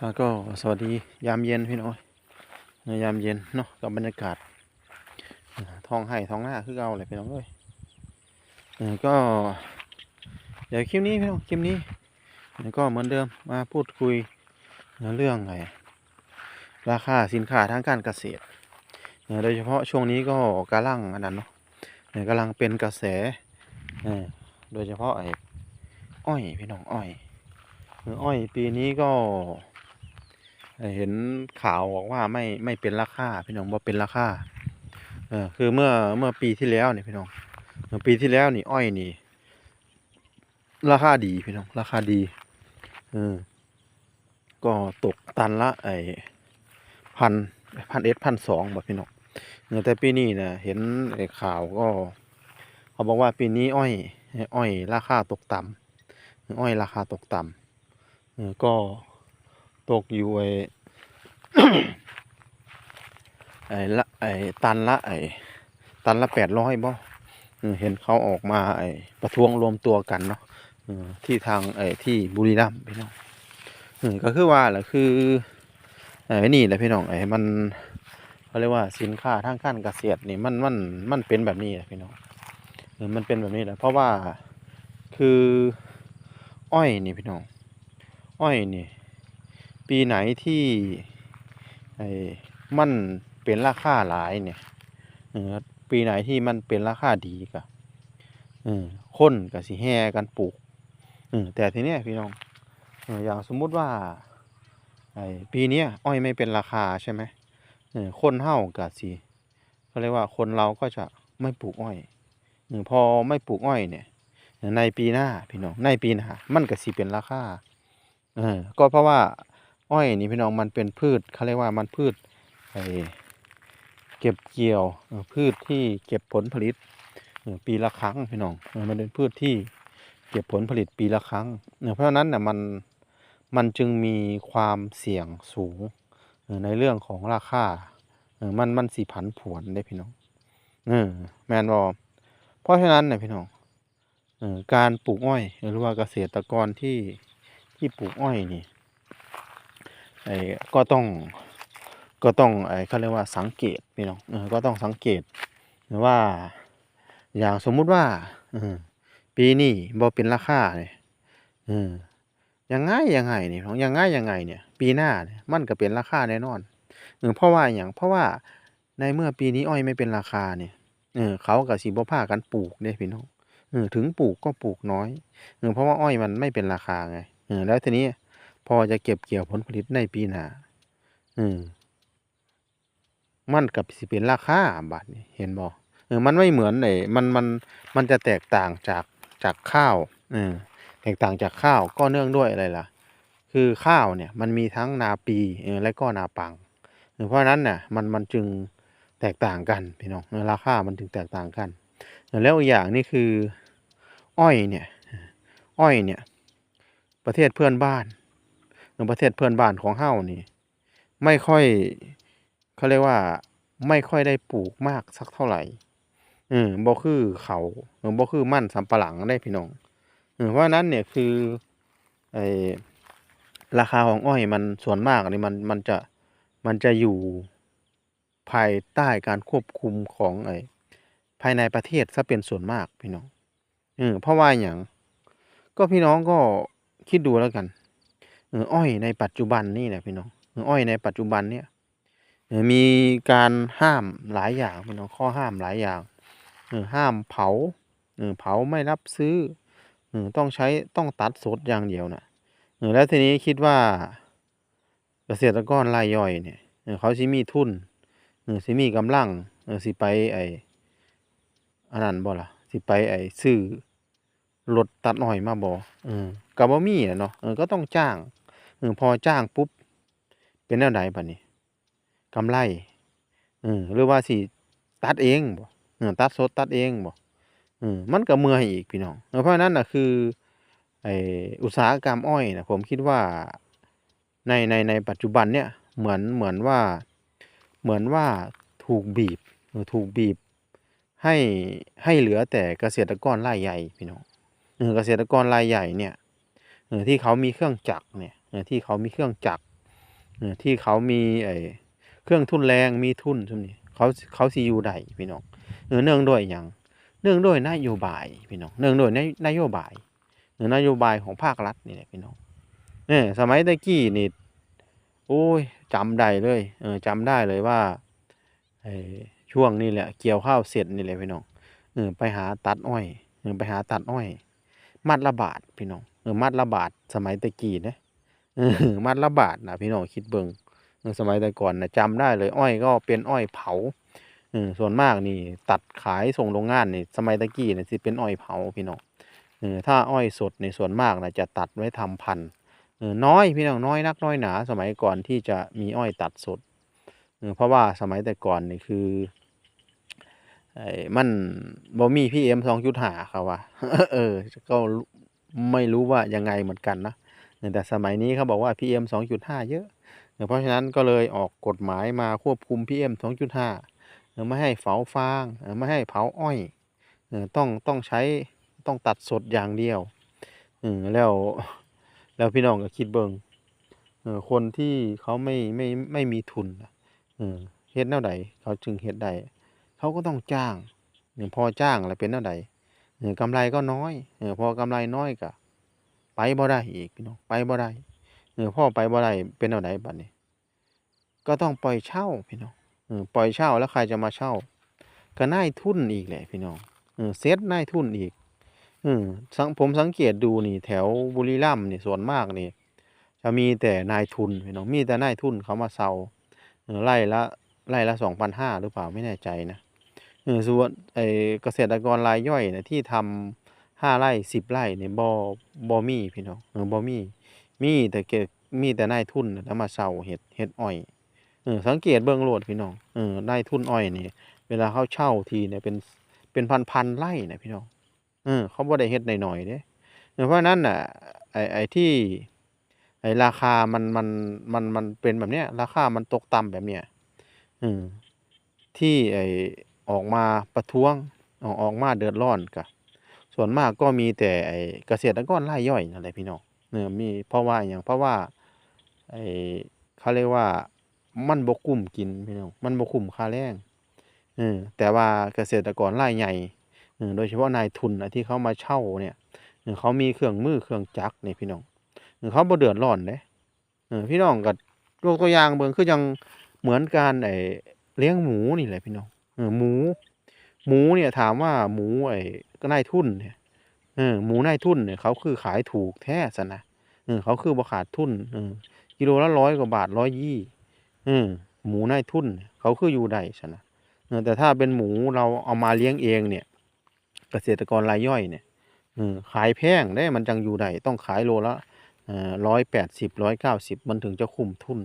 แล้วก็สวัสดียามเย็นพี่น้อยในยามเย็นเนาะกับบรรยากาศท้องไห่ท้องหน้าคือเก่าเลยพี่น้องเอ้ยเออก็ เดี๋ยวคลิปนี้พี่น้องคลิปนี้เดี๋ยก็เหมือนเดิมมาพูดคุยเรื่องไงราคาสินค้าทางการเกษตรเออโดยเฉพาะช่วงนี้ก็กำลังอันนั้นเนาะกำลังเป็นกระแสเออโดยเฉพาะไอ้อ้อยพี่น้องอ้อยอ้อยปีนี้ก็ เห็นข่าวบอกว่าไม่ไม่เป็นราคาพี่น้องบ่เป็นราคาเออคือเมื่อเมื่อปีที่แล้วนี่พี่น้องเมื่อปีที่แล้วนี่อ้อยนี่ ราคาดีพี่น้องราคาดีเออก็ตกตันละไอ้พันพันเอสพันสองบ่พี่น้องเออแต่ปีนี้นะเห็นข่าวก็ เขาบอกว่าปีนี้อ้อย อ้อย ราคาตกต่ำอ้อยราคาตกต่ำเออก็ ตกอยู่ไอ้ไอ้ละไอ้ตันละไอ้ตันละแปดร้อยบ่เห็นเขาออกมาไอ้ประท้วงรวมตัวกันเนาะที่ทางไอ้ที่บุรีรัมย์พี่น้องเออก็คือว่าแหละคือไอ้นี่แหละพี่น้องไอ้มันเขาเรียกว่าสินค้าทางการเกษตรนี่มันมันมันเป็นแบบนี้แหละพี่น้องเออมันเป็นแบบนี้แหละเพราะว่าคืออ้อยนี่พี่น้องอ้อยนี่ ปีไหนที่ไอ้มันเป็นราคาหลายเนี่ยปีไหนที่มันเป็นราคาดีก็ออคนก็สิแห่กันปลูกแต่ทีเนี้ยพี่น้องอย่างสมมุติว่าไอ้ปีนี้อ้อยไม่เป็นราคาใช่ไหมคนเฮาก็สิเขาเรียกว่าคนเราก็จะไม่ปลูกอ้อยอพอไม่ปลูกอ้อยเนี่ย ในปีหน้าพี่น้องในปีหน้ามันก็สิเป็นราคาก็เพราะว่า อ้อยนี่พี่น้องมันเป็นพืชเขาเรียกว่ามันพืชไอเก็บเกี่ยวพืชที่เก็บผลผลิตปีละครั้งพี่น้องมันเป็นพืชที่เก็บผลผลิตปีละครั้ง เพราะฉะนั้นน่ะมันมันจึงมีความเสี่ยงสูงในเรื่องของราคามันมันสีผันผวนได้พี่น้องเออแมนบอเพราะฉะนั้นน่ะพี่น้องอการปลูกอ้อยหรือว่าเกษตรกรที่ที่ปลูกอ้อยนี่ ไอ้ก็ต้องก็ต้องไอ้เขาเรียกว่าสังเกตพี่น้องเออก็ต้องสังเกตว่า อย่างสมมุติว่าอปีนี้บ่เป็นราคาเนี่ยยังไงยังไงเนี่พี่น้องยังไงยังไงเนี่ย ปีหน้าเนี่ยมันก็เป็นราคาแน่นอนเออเพราะว่าอย่างเพราะว่าในเมื่อปีนี้อ้อยไม่เป็นราคาเนี่ยเออเขาก็สิบ่พากันปลูกเด้พี่น้องเออถึงปลูกก็ปลูกน้อยเออเพราะว่าอ้อยมันไม่เป็นราคาไงเออแล้วทีนี้ พอจะเก็บเกี่ยวผลผลิตในปีหน้าออมันกับสิเป็นราคาบาทนี่เห็นบ่เออมันไม่เหมือนไอ้มันมันมันจะแตกต่างจากจากข้าวเออแตกต่างจากข้าวก็เนื่องด้วยอะไรล่ะ คือข้าวเนี่ยมันมีทั้งนาปีเออและก็นาปังเพราะนั้นน่ะมันมันจึงแตกต่างกันพี่น้องราคามันจึงแตกต่างกันแล้วอีกอย่างนี่คือ อ้อยเนี่ย อ้อยเนี่ย ประเทศเพื่อนบ้าน หรือประเทศเพื่อนบ้านของเฮานี่ ไม่ค่อยเขาเรียกว่าไม่ค่อยได้ปลูกมากสักเท่าไหร่เออบ่คือเขาเออบ่คือมั่นสำปะหลังได้พี่น้องเออเพราะฉะนั้นเนี่ยคือไอราคาของอ้อยมันส่วนมากนี่มันมันจะมันจะอยู่ภายใต้การควบคุมของไอภายในประเทศซะเป็นส่วนมากพี่น้องเออเพราะว่าอย่าง ก็พี่น้องก็คิดดูแล้วกัน เอออ้อยในปัจจุบันนี่แหละพี่น้องเอออ้อยในปัจจุบันเนี่ยมีการห้ามหลายอย่างพี่น้องข้อห้ามหลายอย่างเออห้ามเผาเออเผาไม่รับซื้อเออต้องใช้ต้องตัดสดอย่างเดียวนะเออแล้วทีนี้คิดว่าเกษตรกรรายย่อยเนี่ยเขาสิมีทุนสิมีกำลังสิไปไออันนั้นบ่ล่ะสิไปไอซื้อ รถตัดอ้อยมาบ่เออก็บ่มีอะเนาะเออก็ต้องจ้างเออพอจ้างปุ๊บ เป็นแนวใดบัดนี้กำไรเออหรือว่าสิตัดเองบ่เออตัดสดตัดเองบ่เออมันก็เมื่อยอีกพี่น้องเออเพราะฉะนั้นน่ะคือไอ้อุตสาหกรรมอ้อยน่ะผมคิดว่าในในในปัจจุบันเนี่ยเหมือนเหมือนว่าเหมือนว่าถูกบีบเออถูกบีบให้ให้เหลือแต่เกษตรกรรายใหญ่พี่น้อง เกษตรกรรายใหญ่เนี่ยเออที่เขามีเครื่องจักรเนี่ยเออที่เขามีเครื่องจักรเออที่เขามีไอเครื่องทุนแรงมีทุนซุมนี้เขาเขาสิอยู่ได้พี่น้องเออเนื่องด้วยหยังเนื่องด้วยนโยบายพี่น้องเนื่องด้วยนโยบายเออนโยบายของภาครัฐนี่แหละพี่น้องเออสมัยตะกี้นี่โอ้ยจำได้เลยเออจำได้เลยว่าไอ้ช่วงนี้แหละเกี่ยวข้าวเสร็จนี่แหละพี่น้องเออไปหาตัดอ้อยเออไปหาตัดอ้อย มัดละบาทพี่น้องเออมัดละบาทสมัยตะกี้เด้เออมัดละบาทนะพี่น้องคิดเบิงเออสมัยแต่ก่อนนะจำได้เลย อ้อยก็เป็นอ้อยเผาเออส่วนมากนี่ตัดขายส่งโรงงานนี่สมัยตะกี้นี่สิเป็นอ้อยเผาพี่น้องเออถ้าอ้อยสดในส่วนมากนะจะตัดไว้ทำพันธุ์เออน้อยพี่น้องน้อยนักน้อยหนา สมัยก่อนที่จะมีอ้อยตัดสดเออเพราะว่าสมัยแต่ก่อนนี่คือ ไอ้มันบ่มี PM 2.5ครับว่าเออ ก็ไม่รู้ว่ายังไงเหมือนกันนะแต่สมัยนี้เขาบอกว่า PM 2.5เยอะเยออเพราะฉะนั้นก็เลยออกกฎหมายมาควบคุม PM 2.5เออไม่ให้เผาฟางไม่ให้เผาอ้อยต้องต้องใช้ต้องตัดสดอย่างเดียวอแล้วแล้วพี่น้องก็คิดเบิงเออคนที่เขาไม่ไม่ไม่มีทุนเออเฮ็ดแนวใดเขาจึงเฮ็ดได้ เขาก็ต้องจ้างเออพอจ้างแล้วเป็นแนวใดเออกำไรก็น้อยเอพอกำไรน้อยก็ไปบ่ได้อีกพี่น้องไปบ่ได้เออพ่อไปบ่ได้เป็นแนวใดบัดนี้ ก็ต้องปล่อยเช่าพี่น้องเออปล่อยเช่าแล้วใครจะมาเช่า ก็น่ายทุนอีกแหละพี่น้องเออเซตนายทุนอีกเออสังผมสังเกตดูนี่ แถวบุรีรัมย์นี่ส่วนมากนี่จะมีแต่นายทุนพี่น้องมีแต่นายทุนเขามาเซาเออไร่ละไร่ละ2,500หรือเปล่าไม่แน่ใจนะ ส่วนไอ้เกษตรกรรายย่อยนะที่ทำห้าไร่สิบไร่เนี่ยบ่บ่มีพี่น้องเออบ่มีมีแต่เกมีแต่นายทุนแล้วมาเช่าเฮ็ดเฮ็ดอ้อยเออสังเกตเบิ่งโลดพี่น้องเออนายทุนอ้อยนี่เวลาเขาเช่าทีเนี่ยเป็นเป็นพันๆไร่นะพี่น้องเออเขาบ่ได้เฮ็ดหน้อยๆเด้เออเพราะนั้นน่ะไอไอที่ไอราคามันมันมันมันเป็นแบบเนี้ยราคามันตกต่ำแบบเนี้ยเออที่ไอ ออกมาประท้วงออกออกมาเดือดร้อนก็ส่วนมากก็มีแต่ไอ้เกษตรกรรายย่อยนั่นแหละพี่น้องเออมีเพราะว่าหยังเพราะว่าไอ้เขาเรียกว่ามันบ่คุ้มกินพี่น้องมันบ่คุ้มค่าแรงเออแต่ว่าเกษตรกรรายใหญ่เออโดยเฉพาะนายทุนนะที่เขามาเช่าเนี่ยเออเขามีเครื่องมือเครื่องจักรนี่พี่น้องเออเขาบ่เดือดร้อนเด้เออพี่น้องก็ยกตัวอย่างเบิ่งคือจังเหมือนการไอ้เลี้ยงหมูนี่แหละพี่น้อง หมู หมูเนี่ยถามว่าหมูไอ้ก็นายทุนเนี่ยเออหมูนายทุนเนี่ยเขาคือขายถูกแท้ซะนะเออเขาคือบ่ขาดทุนเออกิโลละร้อยกว่าบาทร้อยยี่เออหมูนายทุนเขาคืออยู่ได้ซะนะเออแต่ถ้าเป็นหมูเราเอามาเลี้ยงเองเนี่ย เกษตรกรรายย่อยเนี่ยเออขายแพงได้มันจังอยู่ได้ต้องขายโลละเออร้อยแปดสิบร้อยเก้าสิบมันถึงจะคุ้มทุน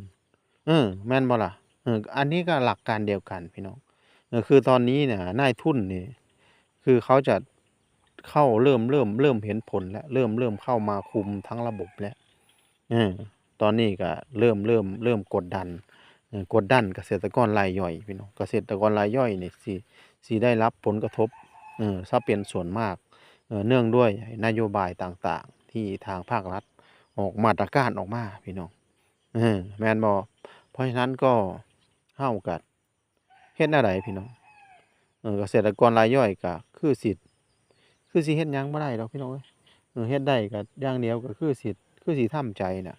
เออ แม่นบ่ล่ะเอออันนี้ก็หลักการเดียวกันพี่น้อง คือตอนนี้เนี่ยนายทุนนี่คือเขาจะเข้าเริ่มเริ่มเริ่มเห็นผลแล้วเริ่มเริ่มเข้ามาคุมทั้งระบบแล้วอตอนนี้ก็เริ่มเริ่มเริ่มกดดันกดดันเกษตรกรรายย่อยพี่น้องเกษตรกรรายย่อยนี่สิสิได้รับผลกระทบเออซะเป็นส่วนมากเนื่องด้วยนโยบายต่างๆ ที่ทางภาครัฐออกมาตรการออกมาพี่น้องแมนบ่เพราะฉะนั้นก็เฮาก็เฮ็ดแนวใดพี่น้องเออเกษตรกรรายย่อยก็คือสิทธิ์คือสิเฮ็ดยังบ่ได้ดอกพี่น้องเออเฮ็ดได้ก็อย่างเดียวก็คือสิทธิ์คือสิทำใจน่ะ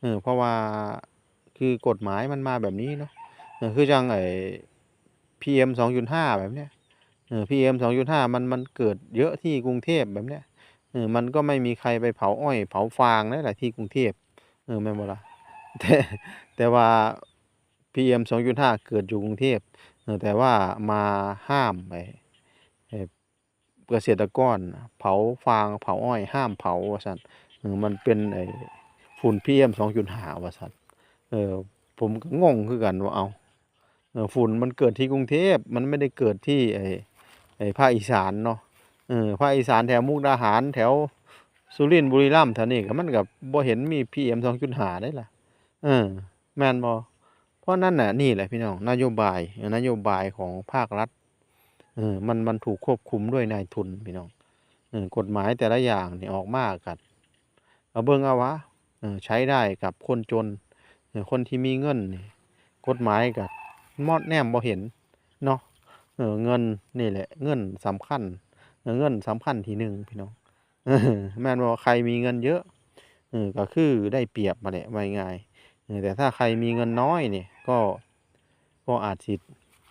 เออเพราะว่าคือกฎหมายมันมาแบบนี้เนาะเออคือจังไอ้ PM 2.5 แบบเนี้ยเออ PM 2.5 มันมันเกิดเยอะที่กรุงเทพแบบเนี้ยเออมันก็ไม่มีใครไปเผาอ้อย เผาฟางนั่นแหละที่กรุงเทพเออแม่นบ่ล่ะแต่แต่ว่า PM 2.5 เกิดอยู่กรุงเทพ แต่ว่ามาห้ามไอ้เกษตรกรเผาฟางเผาอ้อยห้ามเผาว่าซั่นเออมันเป็นไอ้ฝุ่น PM 2.5ว่าซั่นเออผมก็งงคือกันว่าเอาเอฝุ่นมันเกิดที่กรุงเทพมันไม่ได้เกิดที่ไอ้ไอ้ภาคอีสานเนาะเออภาคอีสานแถวมุกดาหารแถวสุรินทร์บุรีรัมย์แถวนี้ก็มันก็บ่เห็นมี PM 2.5ได้ล่ะเออแมนบ่เพ ราะนั่นน่ะนี่แหละพี่น้องนโยบายนโยบายของภาครัฐเออมันมันถูกควบคุมด้วยนายทุนพี่น้องเออกฎหมายแต่ละอย่างนี่ออกมากัดเอาเบิ่งเอาวะเออใช้ได้กับคนจนเออคนที่มีเงินนี่กฎหมายก็มอดแนมบ่เห็นเนาะเออเงินนี่แหละ เงินสำคัญเงินสำคัญทีหนึ่งพี่น้องแม่นว่าใครมีเงินเยอะเออก็คือได้เปรียบมาแหละว่าง่ายแต่ถ้าใครมีเงินน้อยเนี่ย ก็ก็อาจสิ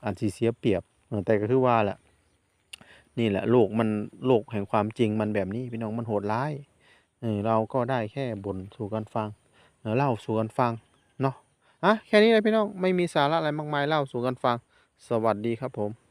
อาจสิเสียเปรียบแต่ก็คือว่าแหละนี่แหละโลกมันโลกแห่งความจริงมันแบบนี้พี่น้องมันโหดร้ายเราก็ได้แค่บ่นสู่กันฟังเออเล่าสู่กันฟังเนาะอะแค่นี้เลยพี่น้องไม่มีสาระอะไรมากมายเล่าสู่กันฟัง สวัสดีครับผม